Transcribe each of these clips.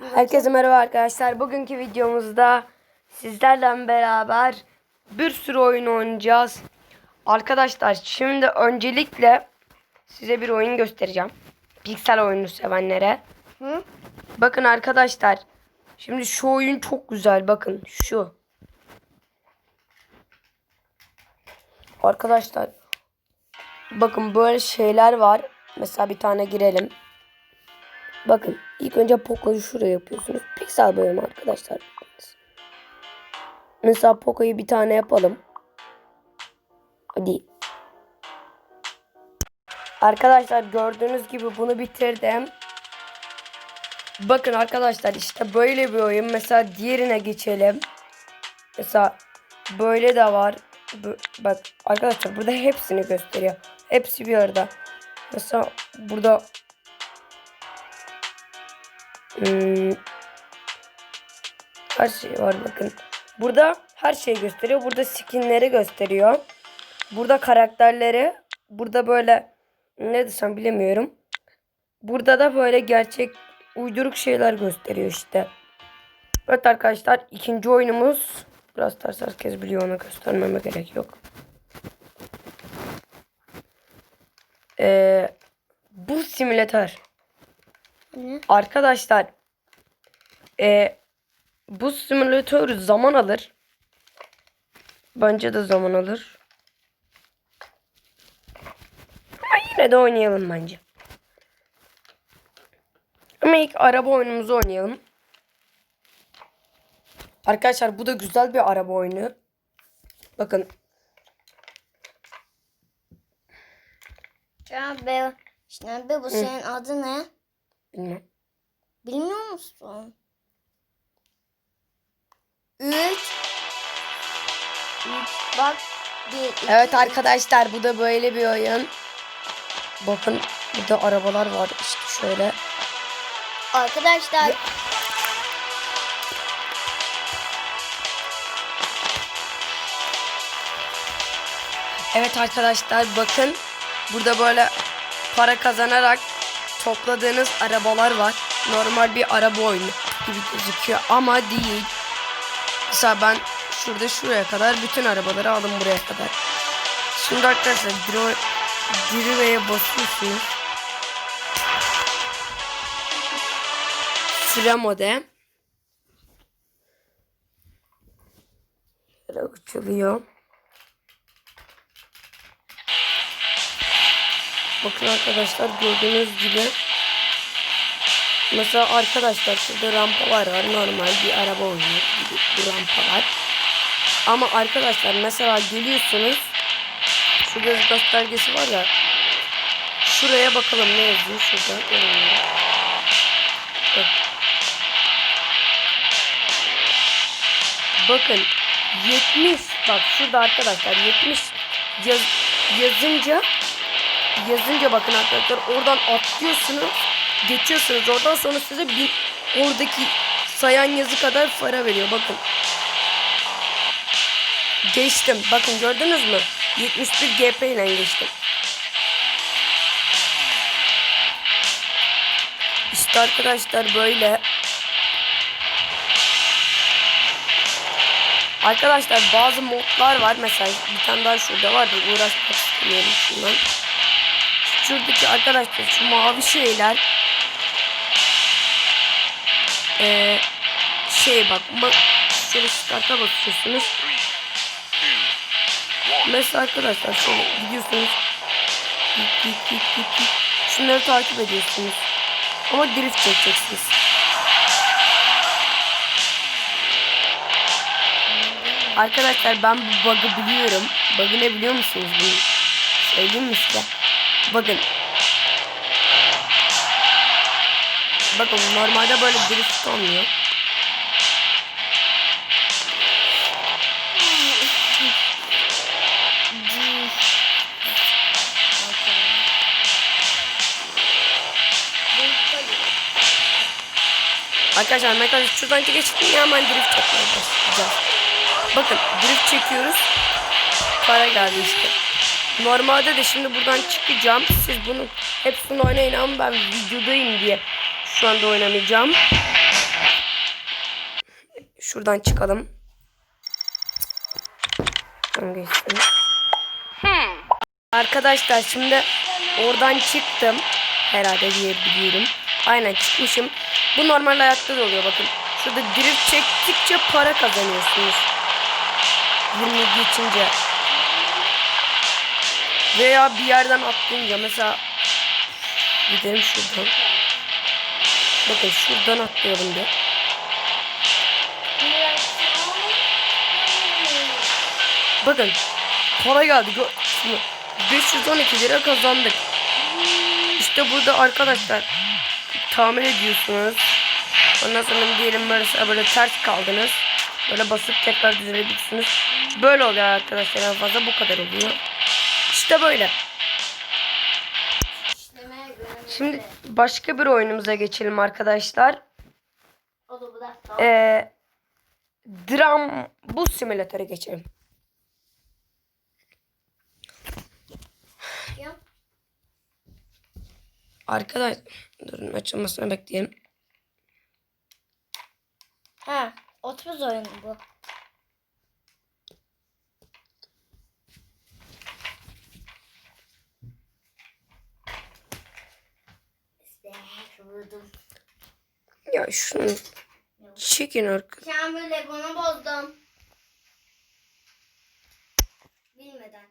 Herkese merhaba arkadaşlar. Bugünkü videomuzda sizlerle beraber bir sürü oyun oynayacağız. Arkadaşlar şimdi öncelikle size bir oyun göstereceğim. Piksel oyunu sevenlere. Hı? Bakın arkadaşlar. Şimdi şu oyun çok güzel. Bakın şu. Arkadaşlar. Bakın böyle şeyler var. Mesela bir tane girelim. Bakın ilk önce Poco'yu şuraya yapıyorsunuz. Piksel boyama arkadaşlar. Mesela Poco'yu bir tane yapalım. Hadi. Arkadaşlar gördüğünüz gibi bunu bitirdim. Bakın arkadaşlar işte böyle bir oyun. Mesela diğerine geçelim. Mesela böyle de var. Bu- Bak arkadaşlar burada hepsini gösteriyor. Hepsi bir arada. Mesela burada Hmm, her şey var bakın. Burada her şeyi gösteriyor. Burada skinleri gösteriyor. Burada karakterleri. Burada böyle ne desem bilemiyorum. Burada da böyle gerçek uyduruk şeyler gösteriyor işte. Evet arkadaşlar ikinci oyunumuz. Biraz ters herkes biliyor onu göstermeme gerek yok. Ee, bu simülatör. Ne? Arkadaşlar e, bu simülatör zaman alır. Bence de zaman alır. Ama yine de oynayalım bence. Ama ilk araba oyunumuzu oynayalım. Arkadaşlar bu da güzel bir araba oyunu. Bakın Abi, abi bu senin adı ne? Bilmem. Bilmiyor musun? Üç. Üç. Bak. Bir, iki, Evet arkadaşlar bu da böyle bir oyun. Bakın burada arabalar var işte şöyle. Arkadaşlar. Evet arkadaşlar bakın burada böyle para kazanarak topladığınız arabalar var. Normal bir araba oyunu gibi gözüküyor ama değil. Mesela ben şurada şuraya kadar bütün arabaları aldım buraya kadar. Şimdi arkadaşlar Drive'ye basıyorsunuz. Sıra mode. Böyle Bakın arkadaşlar gördüğünüz gibi Mesela arkadaşlar şurada rampalar var. Normal bir araba oyunu gibi bir rampa var. Ama arkadaşlar mesela geliyorsunuz şu göz göstergesi var ya şuraya bakalım ne yazıyor şurada. Bak. Bakın 70 bak şurada arkadaşlar 70 yaz, yazınca yazınca bakın arkadaşlar oradan atlıyorsunuz geçiyorsunuz. Oradan sonra size bir oradaki sayan yazı kadar para veriyor. Bakın. Geçtim. Bakın gördünüz mü? 71 GP ile geçtim. İşte arkadaşlar böyle. Arkadaşlar bazı modlar var. Mesela bir tane daha şurada var. Da uğraşmak istemiyorum şundan. Şuradaki arkadaşlar şu mavi şeyler ee, şey bak bak şöyle start'a basıyorsunuz. Mesela arkadaşlar şöyle gidiyorsunuz. Şunları takip ediyorsunuz. Ama drift çekeceksiniz. Arkadaşlar ben bu bug'ı biliyorum. Bug'ı ne biliyor musunuz bunu? Söyleyeyim mi size? Bakın. Bakın normalde böyle drift olmuyor. Arkadaşlar mesela şuradan geçtim ya hemen drift çekmeye başlayacağız. Bakın drift çekiyoruz. Para geldi işte. Normalde de şimdi buradan çıkacağım. Siz bunu hepsini oynayın ama ben videodayım diye şu anda oynamayacağım. Şuradan çıkalım. Arkadaşlar şimdi oradan çıktım. Herhalde diyebiliyorum. Aynen çıkmışım. Bu normal hayatta da oluyor bakın. Şurada drift çektikçe para kazanıyorsunuz. 20 geçince. Veya bir yerden atlayınca mesela gidelim şuradan. Bakın şuradan atlayalım bir. Bakın para geldi. Gö- Şimdi 512 lira kazandık. İşte burada arkadaşlar tamir ediyorsunuz. Ondan sonra diyelim böyle, böyle ters kaldınız. Böyle basıp tekrar düzelebilirsiniz. Böyle oluyor arkadaşlar en fazla bu kadar oluyor. İşte böyle. Şimdi başka bir oyunumuza geçelim arkadaşlar. Ee, dram bu simülatöre geçelim. Arkadaş durun açılmasını bekleyelim. Ha, 30 oyunu bu. Vurdum. Ya şunu çekin arkadaş. Sen böyle bunu bozdum. Bilmeden.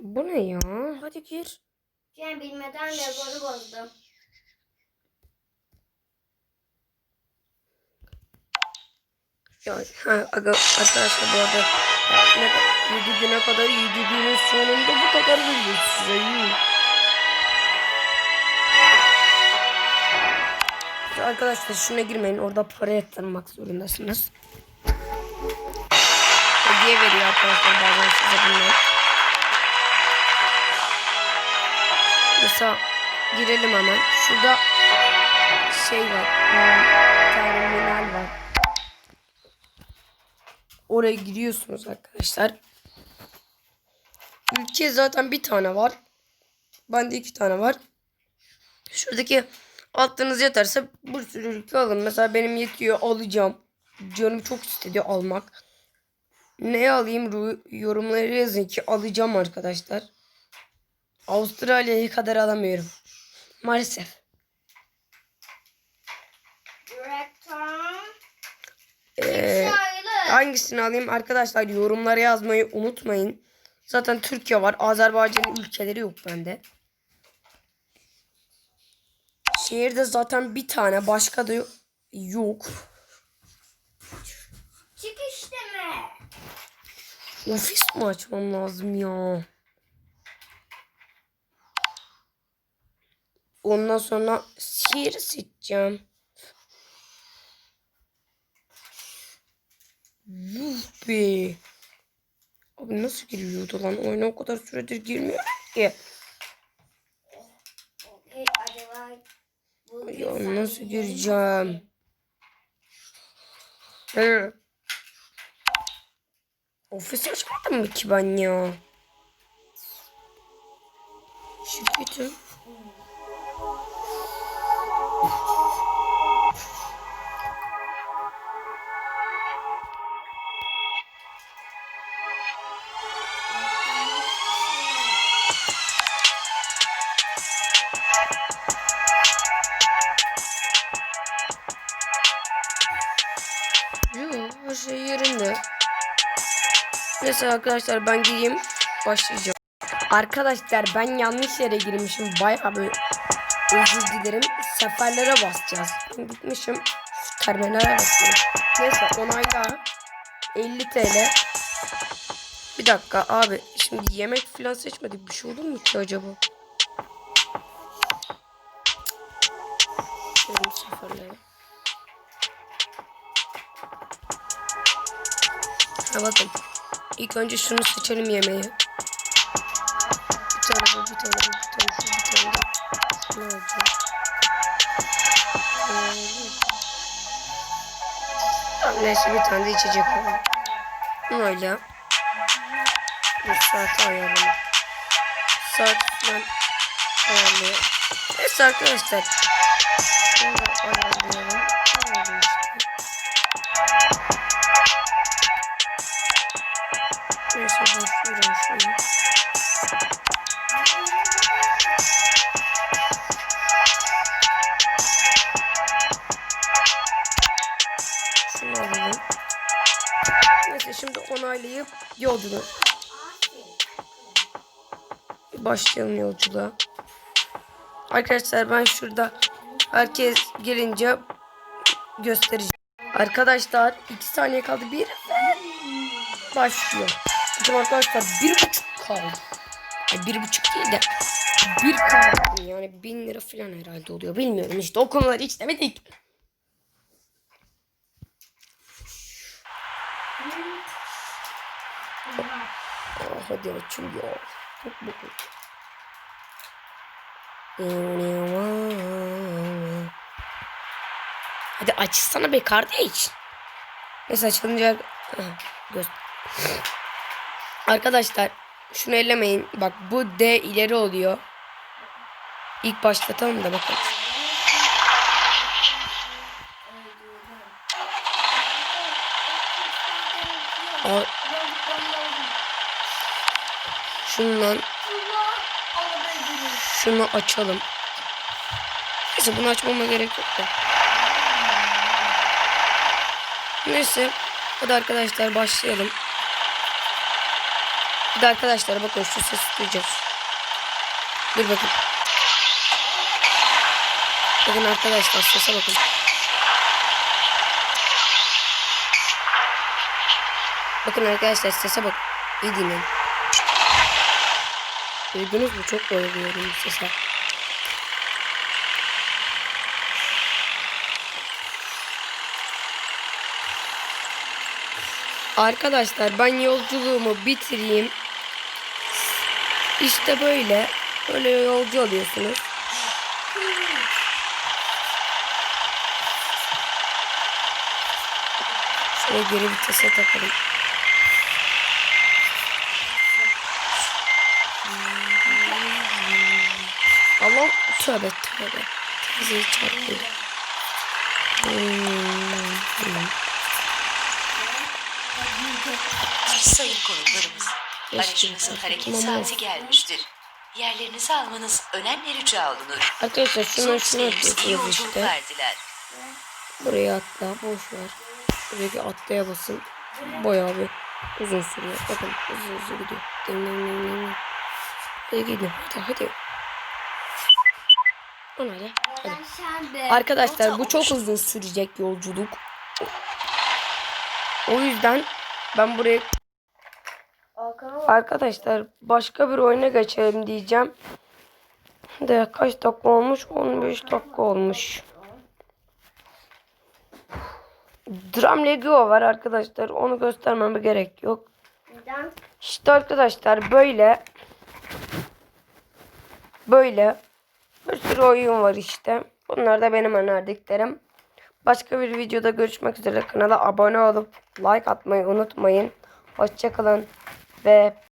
Bu ne ya? Hadi gir. Sen bilmeden Lego'nu bozdum. Ya ha, aga, arkadaşlar bu arada ne, 7 güne kadar 7 günün sonunda bu kadar veriyor size. Arkadaşlar şuna girmeyin. Orada para yatırmak zorundasınız. Hediye veriyor arkadaşlar bazen size bunlar. Mesela girelim hemen. Şurada şey var. hmm, Terminal var. Oraya giriyorsunuz arkadaşlar. Ülke zaten bir tane var. Bende iki tane var. Şuradaki attığınız yeterse bir sürü ülke alın. Mesela benim yetiyor alacağım. Canım çok istedi almak. Ne alayım Ru- yorumlara yazın ki alacağım arkadaşlar. Avustralya'yı kadar alamıyorum. Maalesef. Ee. Hangisini alayım arkadaşlar yorumlara yazmayı unutmayın. Zaten Türkiye var. Azerbaycan'ın ülkeleri yok bende. Şehirde zaten bir tane başka da yo- yok. Çık işte mi? Ofis mi açmam lazım ya? Ondan sonra şehir seçeceğim. Yuh be. Abi nasıl giriyordu lan? Oyuna o kadar süredir girmiyor ki. Ya nasıl gireceğim? Hı. Açmadım mı ki ben ya? Şirketim. Neyse arkadaşlar ben gideyim. Başlayacağım. Arkadaşlar ben yanlış yere girmişim. Bayağı bir özür dilerim. Seferlere basacağız. Ben gitmişim. Terminale basıyorum. Neyse onayla. 50 TL. Bir dakika abi. Şimdi yemek falan seçmedik. Bir şey olur mu ki acaba? Şöyle seferlere. Ha bakın. Önce şunu seçelim yemeği. Bir tane bu, bir tane bu, bir tane şu, bir tane de. Ne olacak? Ee, neyse bir tane de içecek alalım. Öyle. Bir saat ayarlayalım. Saat falan ayarlayalım. Neyse arkadaşlar. Bunu da. Onaylayıp yolculuğa başlayalım yolculuğa. Arkadaşlar ben şurada herkes girince göstereceğim. Arkadaşlar 2 saniye kaldı. Bir ve başlıyor. Bizim arkadaşlar bir buçuk kaldı. Ay, bir buçuk değil de bir kaldı. Yani bin lira falan herhalde oluyor. Bilmiyorum işte o konuları hiç demedik. Hadi açılıyor. Çok bakın. Hadi açsana be kardeş. Neyse açılınca göz. Arkadaşlar şunu ellemeyin. Bak bu D ileri oluyor. İlk başlatalım da bakın. Aa, şundan şunu açalım. Neyse bunu açmama gerek yok da. Neyse. Hadi arkadaşlar başlayalım. Hadi arkadaşlar bakın şu sesi duyacağız. Dur bakın. Bakın arkadaşlar sese bakın. Bakın arkadaşlar sese bak. İyi dinleyin. Duydunuz mu? Çok bayılıyorum sese. Arkadaşlar ben yolculuğumu bitireyim. İşte böyle. Böyle yolcu oluyorsunuz. Şöyle geri vitese takalım. Tövbe tövbe. Teyzeyi çarptı. Hmm. Sayın konuklarımız, aracınızın hareket saati gelmiştir. Yerlerinizi almanız önemli rica olunur. Arkadaşlar şunu şunu yolculuklar işte. diler. Buraya atla boş ver. Şuradaki atlaya basın. Bayağı bir uzun sürüyor. Bakın hızlı hızlı gidiyor. Ding. Hadi gidiyor. Hadi hadi. Lan hadi. hadi. Arkadaşlar bu çok uzun sürecek yolculuk. O yüzden ben buraya Arkadaşlar başka bir oyuna geçelim diyeceğim. De kaç dakika olmuş? 15 dakika olmuş. Drum Lego var arkadaşlar. Onu göstermeme gerek yok. Neden? İşte arkadaşlar böyle böyle sürü oyun var işte. Bunlar da benim önerdiklerim. Başka bir videoda görüşmek üzere. Kanala abone olup like atmayı unutmayın. Hoşçakalın ve